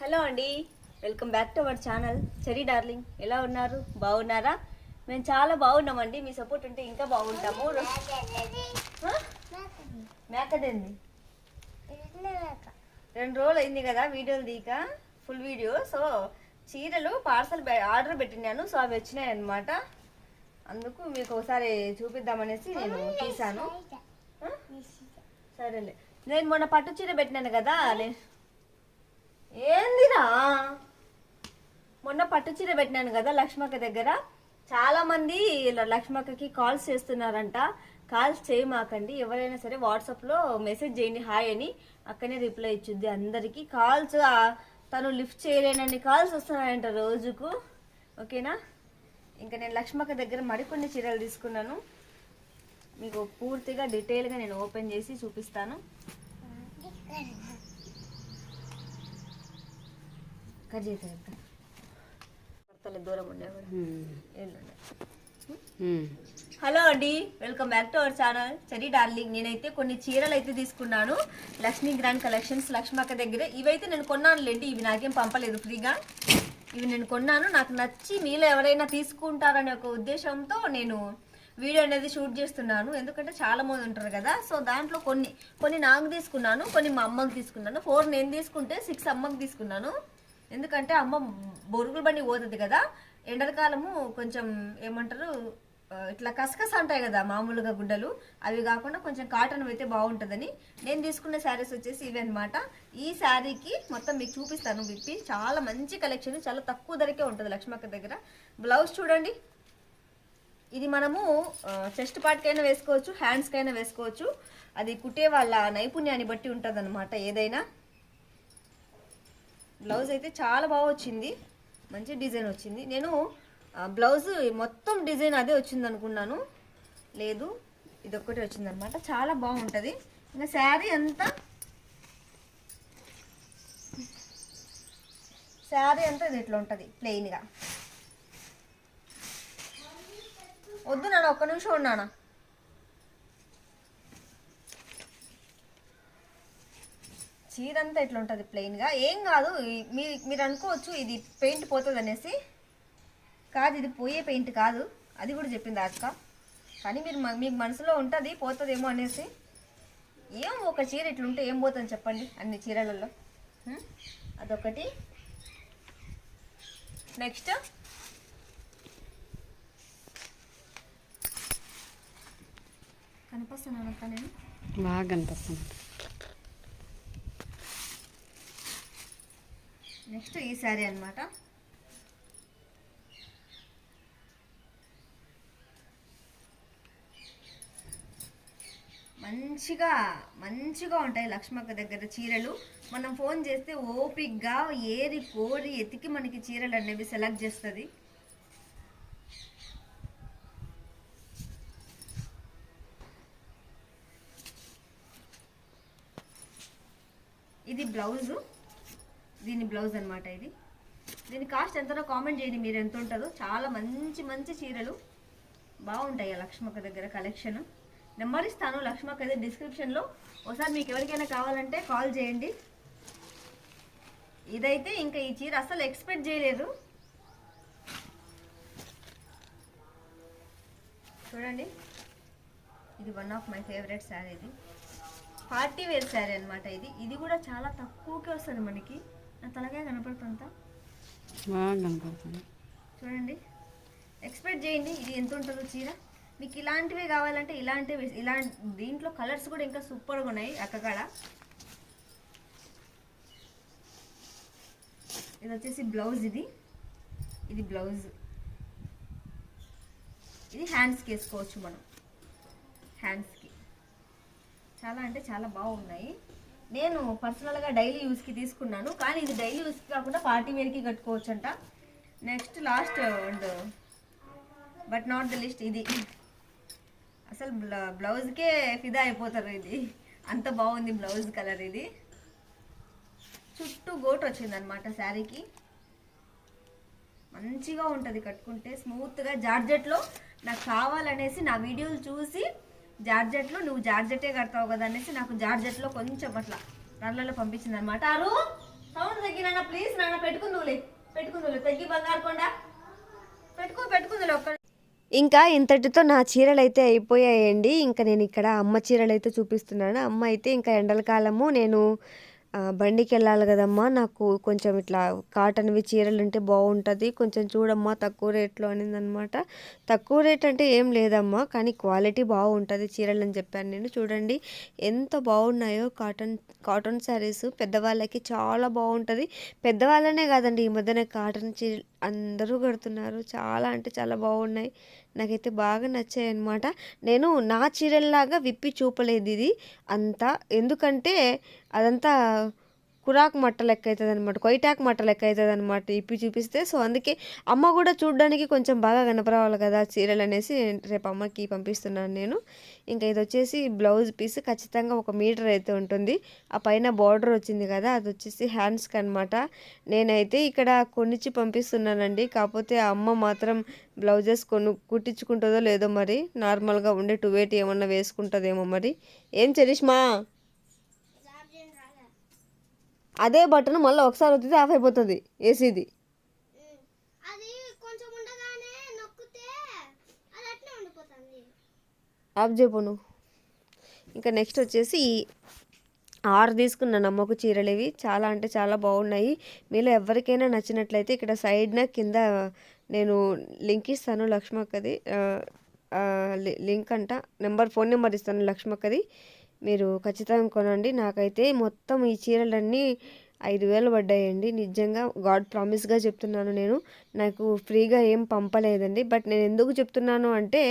Hello అండి welcome back to our channel. Cherry darling ఎలా ఉన్నారు? బాగున్నారా? మేము చాలా బాగున్నామండి. మీ సపోర్ట్ ఉంటే ఇంకా బాగుంటాము. ఆ? మేకదేంది? రెండు రోజులు అయింది కదా వీడియోలు తీక ఫుల్ వీడియో. సో చీరలు పార్సల్ ఆర్డర్ పెట్టినాను. సో అవి వచ్చినాయి అన్నమాట అందుకు మీకు ఒకసారి చూపిద్దామనేసి నేను తీసాను? సరేలే. నేను మొన్న పట్టు చీర పెట్టినాను కదా లే- ఏందిరా? మొన్న పట్టు చీర పెట్టినాను కదా లక్ష్మక్క దగ్గర. చాలా మంది ఇలా లక్ష్మక్కకి కాల్స్ చేస్తున్నారంట. కాల్స్ చేయమాకండి. ఎవరైనా సరే వాట్సాప్లో మెసేజ్ చేయండి హాయ్ అని. అక్కనే రిప్లై ఇచ్చుద్ది అందరికీ. కాల్స్ తను లిఫ్ట్ చేయలేనన్ని కాల్స్ వస్తున్నాయంట రోజుకు. ఓకేనా? ఇంకా నేను లక్ష్మక్క దగ్గర మరికొన్ని చీరలు తీసుకున్నాను. మీకు పూర్తిగా డీటెయిల్గా నేను ఓపెన్ చేసి చూపిస్తాను. కట్ భర్తలు దూరం. హలో అండి welcome back to our channel. Cherry darling. నేనైతే కొన్ని చీరలు అయితే తీసుకున్నాను. లక్ష్మీ గ్రాండ్ కలెక్షన్స్ లక్ష్మక్క దగ్గర. ఇవైతే నేను కొన్నానులేండి. ఇవి నాకేం పంపలేదు ఫ్రీగా. ఇవి నేను కొన్నాను. నాకు నచ్చి మీలో ఎవరైనా తీసుకుంటారనే ఒక ఉద్దేశంతో నేను వీడియో అనేది షూట్ చేస్తున్నాను. ఎందుకంటే చాలా మంది ఉంటారు కదా. సో దాంట్లో కొన్ని కొన్ని నాకు తీసుకున్నాను కొన్ని మా అమ్మకి తీసుకున్నాను. ఫోర్ నేను తీసుకుంటే సిక్స్ అమ్మకి తీసుకున్నాను. ఎందుకంటే అమ్మ బొరుగుల బండి పోతుంది కదా. ఎండలకాలము కొంచెం ఏమంటారు ఇట్లా కసకస ఉంటాయి కదా మామూలుగా గుడ్డలు. అవి కాకుండా కొంచెం కాటన్ అయితే బాగుంటుందని నేను తీసుకున్న శారీస్ వచ్చేసి ఇవి అనమాట ఈ శారీకి మొత్తం మీకు చూపిస్తాను విప్పి. చాలా మంచి కలెక్షన్ చాలా తక్కువ ధరకే ఉంటుంది లక్ష్మక్క దగ్గర. బ్లౌజ్ చూడండి ఇది మనము చెస్ట్ పార్ట్కైనా వేసుకోవచ్చు హ్యాండ్స్కైనా వేసుకోవచ్చు. అది కుట్టే వాళ్ళ నైపుణ్యాన్ని బట్టి ఉంటుందన్నమాట ఏదైనా. బ్లౌజ్ అయితే చాలా బాగా వచ్చింది. మంచి డిజైన్ వచ్చింది. నేను బ్లౌజ్ మొత్తం డిజైన్ అదే వచ్చింది అనుకున్నాను లేదు ఇది ఒక్కటి వచ్చిందనమాట చాలా బాగుంటుంది. ఇంకా శారీ అంతా శారీ అంతా ఇది ఇట్లా ఉంటుంది? ప్లెయిన్గా వద్దు నాన్న ఒక్క నిమిషం ఉన్నానా చీర అంతా ఇట్లా ఉంటుంది ప్లెయిన్గా ఏం కాదు మీ మీరు అనుకోవచ్చు ఇది పెయింట్ పోతుంది అనేసి కాదు ఇది పోయే పెయింట్ కాదు. అది కూడా చెప్పింది అక్క. కానీ మీరు మ- మీకు మనసులో ఉంటుంది పోతుందేమో అనేసి. ఏం ఒక చీర ఇట్లుంటే ఏం పోతుంది చెప్పండి అన్ని చీరలలో? అదొకటి. నెక్స్ట్? నేను బాగా కనిపిస్తుంది. నెక్స్ట్ ఈ శారీ అన్నమాట. మంచిగా మంచిగా ఉంటాయి లక్ష్మక్క దగ్గర చీరలు. మనం ఫోన్ చేస్తే ఓపిక్గా ఏరి కోరి ఎతికి మనకి చీరలు అనేవి సెలెక్ట్ చేస్తుంది. ఇది బ్లౌజు. దీని బ్లౌజ్ అనమాట ఇది. దీని కాస్ట్ ఎంతనో కామెంట్ చేయండి మీరు ఎంత ఉంటుందో. చాలా మంచి మంచి చీరలు. బాగుంటాయి ఆ లక్ష్మక్క దగ్గర కలెక్షన్ నెంబర్ ఇస్తాను. లక్ష్మక్క దగ్గర డిస్క్రిప్షన్లో ఒకసారి మీకు ఎవరికైనా కావాలంటే కాల్ చేయండి. ఇదైతే ఇంకా ఈ చీర అసలు ఎక్స్పెక్ట్ చేయలేదు. చూడండి. ఇది one of my favourite sari ఇది. పార్టీ వేర్ శారీ అనమాట ఇది. ఇది కూడా చాలా తక్కువకే వస్తుంది మనకి. నా తలగా కనపడుతుందా? బాగా కనపడుతుంది. చూడండి. ఎక్స్పెక్ట్ చేయండి ఇది ఎంత ఉంటుందో చీర. మీకు ఇలాంటివే కావాలంటే ఇలాంటివి ఇలా దీంట్లో కలర్స్ కూడా ఇంకా సూపర్గా ఉన్నాయి అక్కకాడ ఇది వచ్చేసి బ్లౌజ్ ఇది. ఇది బ్లౌజ్ ఇది హ్యాండ్స్కి వేసుకోవచ్చు మనం. హ్యాండ్స్కి చాలా అంటే చాలా బాగున్నాయి. నేను పర్సనల్గా డైలీ యూస్కి తీసుకున్నాను. కానీ ఇది డైలీ యూస్కి కాకుండా పార్టీ వేర్కి కట్టుకోవచ్చంట. Next last and but not the list ఇది. అసలు బ్ల- బ్లౌజ్కే ఫిదా అయిపోతారు ఇది. అంత బాగుంది బ్లౌజ్ కలర్ ఇది. చుట్టూ గోట్ వచ్చిందనమాట శారీకి మంచిగా ఉంటుంది కట్టుకుంటే స్మూత్గా జార్జెట్లో నాకు కావాలనేసి నా వీడియోలు చూసి జార్జెట్లో నువ్వు జార్జెటే కడతావు కదా అనేసి నాకు జార్జెట్లో కొంచెం అట్లా దానిలో పంపించింది అనమాట అరు సౌండ్ తగ్గి నాన్న ప్లీజ్ నాన్న పెట్టుకుందులే పెట్టుకుందులే. తగ్గి బంగారు కొండ. పెట్టుకో పెట్టుకుందులే ఒక్క ఇంకా ఇంతటితో నా చీరలు అయితే అయిపోయాయండి. ఇంకా నేను ఇక్కడ అమ్మ చీరలు అయితే చూపిస్తున్నాను. అమ్మ అయితే ఇంకా ఎండల కాలము. నేను బండికి వెళ్ళాలి కదమ్మా. నాకు కొంచెం ఇట్లా కాటన్వి చీరలు ఉంటే బాగుంటుంది కొంచెం చూడమ్మా తక్కువ రేట్లో అనిందనమాట. తక్కువ రేట్ అంటే ఏం లేదమ్మా. కానీ క్వాలిటీ బాగుంటుంది చీరలు అని చెప్పాను నేను. చూడండి ఎంత బాగున్నాయో కాటన్ కాటన్ శారీస్ పెద్దవాళ్ళకి చాలా బాగుంటుంది పెద్దవాళ్ళనే కాదండి ఈ మధ్యన కాటన్ చీర అందరూ కడుతున్నారు. చాలా అంటే చాలా బాగున్నాయి నాకైతే బాగా నచ్చాయి అనమాట నేను నా చీరల్లాగా విప్పి చూపలేదు ఇది అంతా. ఎందుకంటే అదంతా కురాక్ మట్ట లెక్క అవుతుంది అనమాట కొయిటాక్ మట్ట లెక్క అవుతుంది అనమాట ఇప్పి చూపిస్తే. సో అందుకే అమ్మ కూడా చూడడానికి కొంచెం బాగా కనపరావాలి కదా చీరలు అనేసి రేపు అమ్మకి పంపిస్తున్నాను నేను. ఇంకా ఇది వచ్చేసి బ్లౌజ్ పీస్ ఖచ్చితంగా ఒక మీటర్ అయితే ఉంటుంది. ఆ పైన బార్డర్ వచ్చింది కదా అది వచ్చేసి హ్యాండ్స్కి అనమాట నేనైతే ఇక్కడ కొనిచ్చి పంపిస్తున్నానండి. కాకపోతే ఆ అమ్మ మాత్రం బ్లౌజెస్ కొను కుట్టించుకుంటుందో లేదో మరి నార్మల్గా ఉండే టూ ఎయిట్ ఏమన్నా వేసుకుంటుందేమో మరి. ఏం చరిష్మా? అదే బటన్ మళ్ళీ ఒకసారి వస్తుంది ఆఫ్ అయిపోతుంది ఏసీది. ఆఫ్ చేయపోను ఇంకా నెక్స్ట్ వచ్చేసి ఆరు తీసుకున్నాను అమ్మకు చీరలు ఇవి చాలా అంటే చాలా బాగున్నాయి. మీలో ఎవరికైనా నచ్చినట్లయితే ఇక్కడ సైడ్న కింద నేను లింక్ ఇస్తాను లక్ష్మక్కది. లింక్ అంట. నెంబర్ ఫోన్ నెంబర్ ఇస్తాను లక్ష్మక్కది. మీరు ఖచ్చితంగా కొనండి. నాకైతే మొత్తం ఈ చీరలన్నీ ఐదు వేలు పడ్డాయండి. నిజంగా గాడ్ ప్రామిస్గా చెప్తున్నాను నేను. నాకు ఫ్రీగా ఏం పంపలేదండి. బట్ నేను ఎందుకు చెప్తున్నాను అంటే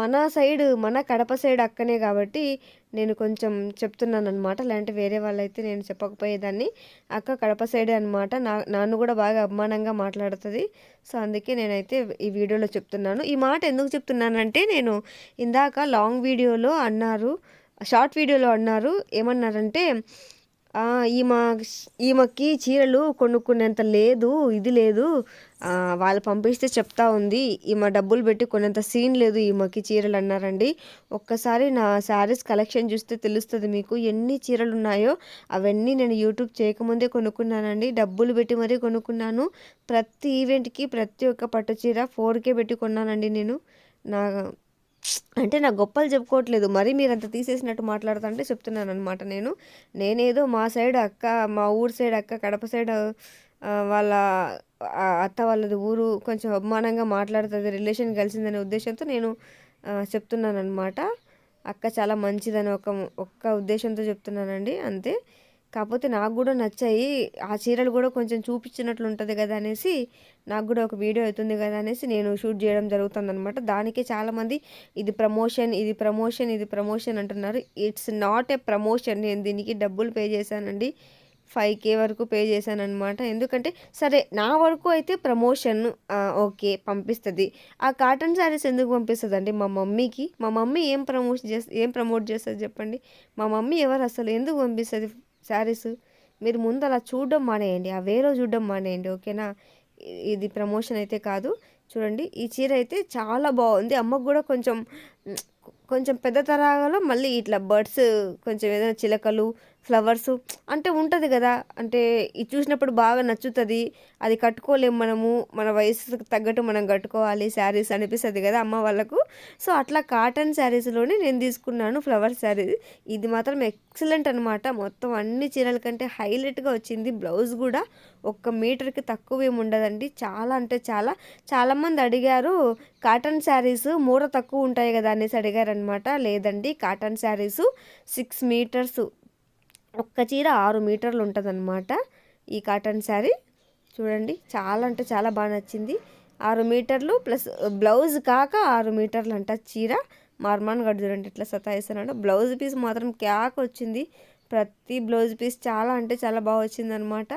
మన సైడ్ మన కడప సైడ్ అక్కనే కాబట్టి నేను కొంచెం చెప్తున్నాను అనమాట లేదంటే వేరే వాళ్ళైతే నేను చెప్పకపోయేదాన్ని. అక్క కడప సైడే అనమాట నా నన్ను కూడా బాగా అభిమానంగా మాట్లాడుతుంది. సో అందుకే నేనైతే ఈ వీడియోలో చెప్తున్నాను. ఈ మాట ఎందుకు చెప్తున్నానంటే నేను ఇందాక లాంగ్ వీడియోలో అన్నారు షార్ట్ వీడియోలో అన్నారు. ఏమన్నారంటే ఈమె ఈమెకి చీరలు కొనుక్కునేంత లేదు ఇది లేదు. వాళ్ళు పంపిస్తే చెప్తా ఉంది. ఈమె డబ్బులు పెట్టి కొనంత సీన్ లేదు ఈమెకి చీరలు అన్నారండి. ఒక్కసారి నా శారీస్ కలెక్షన్ చూస్తే తెలుస్తుంది మీకు. ఎన్ని చీరలు ఉన్నాయో అవన్నీ నేను యూట్యూబ్ చేయకముందే కొనుక్కున్నానండి. డబ్బులు పెట్టి మరీ కొనుక్కున్నాను. ప్రతి ఈవెంట్కి ప్రతి ఒక్క పట్టు చీర ఫోర్ కే పెట్టి కొన్నానండి నేను. నా అంటే నా గొప్పలు చెప్పుకోవట్లేదు. మరి మీరు అంత తీసేసినట్టు మాట్లాడుతుంటే చెప్తున్నాను అనమాట నేను. నేనేదో మా సైడ్ అక్క మా ఊరు సైడ్ అక్క కడప సైడ్ వాళ్ళ అత్త వాళ్ళది ఊరు కొంచెం అవమానంగా మాట్లాడుతుంది రిలేషన్ కలిసిందనే ఉద్దేశంతో నేను చెప్తున్నాను అనమాట అక్క చాలా మంచిదని ఒక ఒక్క ఉద్దేశంతో చెప్తున్నానండి అంతే. కాకపోతే నాకు కూడా నచ్చాయి ఆ చీరలు కూడా కొంచెం చూపించినట్లు ఉంటుంది కదా అనేసి నాకు కూడా ఒక వీడియో అవుతుంది కదా అనేసి నేను షూట్ చేయడం జరుగుతుంది అనమాట దానికే చాలామంది ఇది ప్రమోషన్ ఇది ప్రమోషన్ ఇది ప్రమోషన్ అంటున్నారు. ఇట్స్ నాట్ ఏ ప్రమోషన్ నేను దీనికి డబ్బులు పే చేశానండి. ఫైవ్ కే వరకు పే చేశాను అనమాట ఎందుకంటే సరే నా వరకు అయితే ప్రమోషన్ ఓకే పంపిస్తుంది. ఆ కాటన్ శారీస్ ఎందుకు పంపిస్తుంది అండి మా మమ్మీకి మా మమ్మీ ఏం ప్రమోషన్ చేస్త ఏం ప్రమోట్ చేస్తుంది చెప్పండి? మా మమ్మీ ఎవరు అసలు ఎందుకు పంపిస్తుంది శారీస్? మీరు ముందు అలా చూడడం మానేయండి ఆ వేరే చూడడం మానేయండి ఓకేనా? ఇది ప్రమోషన్ అయితే కాదు. చూడండి ఈ చీర అయితే చాలా బాగుంది. అమ్మకు కూడా కొంచెం కొంచెం పెద్ద తరహాలో మళ్ళీ ఇట్లా బర్డ్స్ కొంచెం ఏదైనా చిలకలు ఫ్లవర్స్ అంటే ఉంటుంది కదా. అంటే ఇది చూసినప్పుడు బాగా నచ్చుతుంది. అది కట్టుకోలేము మనము. మన వయసుకు తగ్గట్టు మనం కట్టుకోవాలి శారీస్ అనిపిస్తుంది కదా అమ్మ వాళ్ళకు. సో అట్లా కాటన్ శారీస్లోనే నేను తీసుకున్నాను ఫ్లవర్ శారీ. ఇది మాత్రం ఎక్సలెంట్ అనమాట మొత్తం అన్ని చీరల కంటే హైలైట్గా వచ్చింది. బ్లౌజ్ కూడా ఒక్క మీటర్కి తక్కువ ఏమి ఉండదండి. చాలా అంటే చాలా. చాలామంది అడిగారు కాటన్ శారీస్ మూర తక్కువ ఉంటాయి కదా అనేసి అడిగారనమాట లేదండి కాటన్ శారీస్ సిక్స్ మీటర్స్ ఒక్క చీర ఆరు మీటర్లు ఉంటుందన్నమాట ఈ కాటన్ శారీ. చూడండి చాలా అంటే చాలా బాగా నచ్చింది. ఆరు మీటర్లు ప్లస్ బ్లౌజ్ కాక ఆరు మీటర్లు అంట చీర. మార్మాన్ గడు చూడండి ఇట్లా సతాయిస్తున్నాడు. బ్లౌజ్ పీస్ మాత్రం క్యాక్ వచ్చింది. ప్రతి బ్లౌజ్ పీస్ చాలా అంటే చాలా బాగా వచ్చిందనమాట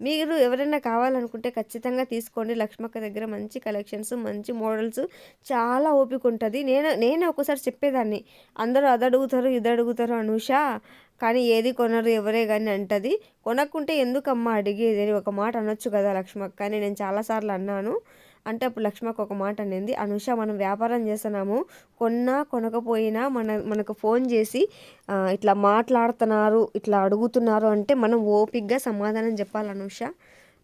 మీరు ఎవరైనా కావాలనుకుంటే ఖచ్చితంగా తీసుకోండి. లక్ష్మక్క దగ్గర మంచి కలెక్షన్స్ మంచి మోడల్స్ చాలా ఓపిక ఉంటుంది. నేను నేనే ఒకసారి చెప్పేదాన్ని. అందరూ అది అడుగుతారు ఇది అడుగుతారు అనుష. కానీ ఏది కొనరు ఎవరే కానీ అంటది. కొనక్కుంటే ఎందుకమ్మా అడిగేది అని ఒక మాట అనొచ్చు కదా లక్ష్మక్క. కానీ నేను చాలాసార్లు అన్నాను. అంటే అప్పుడు లక్ష్మక్క ఒక మాట అనేది. అనుష మనం వ్యాపారం చేస్తున్నాము. కొన్నా కొనకపోయినా మన మనకు ఫోన్ చేసి ఇట్లా మాట్లాడుతున్నారు ఇట్లా అడుగుతున్నారు అంటే మనం ఓపిక్గా సమాధానం చెప్పాలి అనుష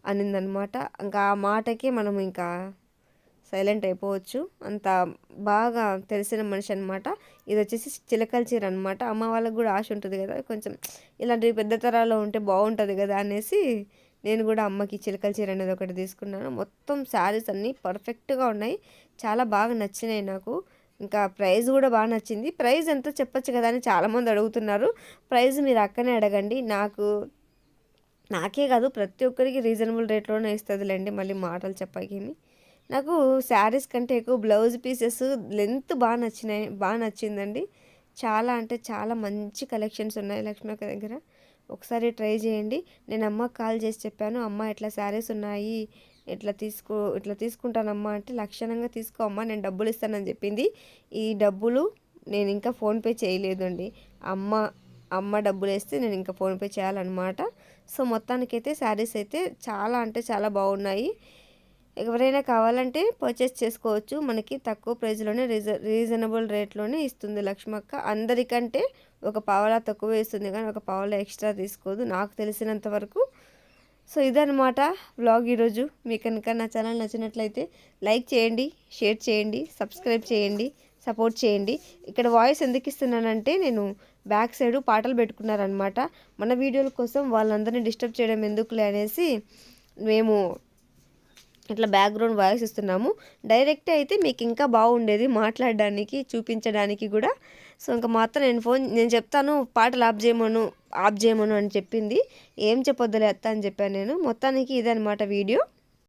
అనిందనమాట. ఇంకా ఆ మాటకి మనం ఇంకా సైలెంట్ అయిపోవచ్చు. అంత బాగా తెలిసిన మనిషి అనమాట ఇది వచ్చేసి చిలకల చీర అనమాట అమ్మ వాళ్ళకి కూడా ఆశ ఉంటుంది కదా కొంచెం ఇలాంటివి పెద్ద తరాల్లో ఉంటే బాగుంటుంది కదా అనేసి నేను కూడా అమ్మకి చిలకల చీర అనేది ఒకటి తీసుకున్నాను. మొత్తం శారీస్ అన్నీ పర్ఫెక్ట్గా ఉన్నాయి. చాలా బాగా నచ్చినాయి నాకు. ఇంకా ప్రైస్ కూడా బాగా నచ్చింది. ప్రైస్ ఎంతో చెప్పొచ్చు కదా అని చాలామంది అడుగుతున్నారు. ప్రైస్ మీరు అక్కనే అడగండి. నాకు నాకే కాదు ప్రతి ఒక్కరికి రీజనబుల్ రేట్లోనే ఇస్తుందిలేండి మళ్ళీ మాటలు చెప్పకేమి నాకు శారీస్ కంటే ఎక్కువ బ్లౌజ్ పీసెస్ లెంత్ బాగా నచ్చినాయి బాగా నచ్చిందండి. చాలా అంటే చాలా మంచి కలెక్షన్స్ ఉన్నాయి లక్ష్మక్క దగ్గర. ఒకసారి ట్రై చేయండి. నేను అమ్మకి కాల్ చేసి చెప్పాను అమ్మ ఇట్లా శారీస్ ఉన్నాయి? ఇట్లా తీసుకో ఇట్లా తీసుకుంటానమ్మా? అంటే లక్షణంగా తీసుకో అమ్మా నేను డబ్బులు ఇస్తానని చెప్పింది. ఈ డబ్బులు నేను ఇంకా ఫోన్పే చేయలేదు అండి అమ్మ అమ్మ డబ్బులు వేస్తే నేను ఇంకా ఫోన్పే చేయాలన్నమాట. సో మొత్తానికైతే శారీస్ అయితే చాలా అంటే చాలా బాగున్నాయి. ఎవరైనా కావాలంటే పర్చేస్ చేసుకోవచ్చు. మనకి తక్కువ ప్రైస్లోనే రీజ రీజనబుల్ రేట్లోనే ఇస్తుంది లక్ష్మక్క. అందరికంటే ఒక పావలా తక్కువ ఇస్తుంది కానీ ఒక పావలా ఎక్స్ట్రా తీసుకోదు నాకు తెలిసినంత వరకు. సో ఇదనమాట బ్లాగ్ ఈరోజు. మీకు కనుక నా ఛానల్ నచ్చినట్లయితే లైక్ చేయండి షేర్ చేయండి సబ్స్క్రైబ్ చేయండి సపోర్ట్ చేయండి. ఇక్కడ వాయిస్ ఎందుకు ఇస్తున్నానంటే నేను బ్యాక్ సైడ్ పాటలు పెట్టుకున్నారనమాట మన వీడియోల కోసం వాళ్ళందరినీ డిస్టర్బ్ చేయడం ఎందుకులే అనేసి మేము ఇట్లా బ్యాక్గ్రౌండ్ వాయిస్ ఇస్తున్నాము. డైరెక్ట్ అయితే మీకు ఇంకా బాగుండేది మాట్లాడడానికి చూపించడానికి కూడా. సో ఇంకా మా అత్త నేను ఫోన్ నేను చెప్తాను పాటలు ఆఫ్ చేయమను ఆఫ్ చేయమను అని చెప్పింది. ఏం చెప్పొద్దులే అత్త అని చెప్పాను నేను. మొత్తానికి ఇదనమాట వీడియో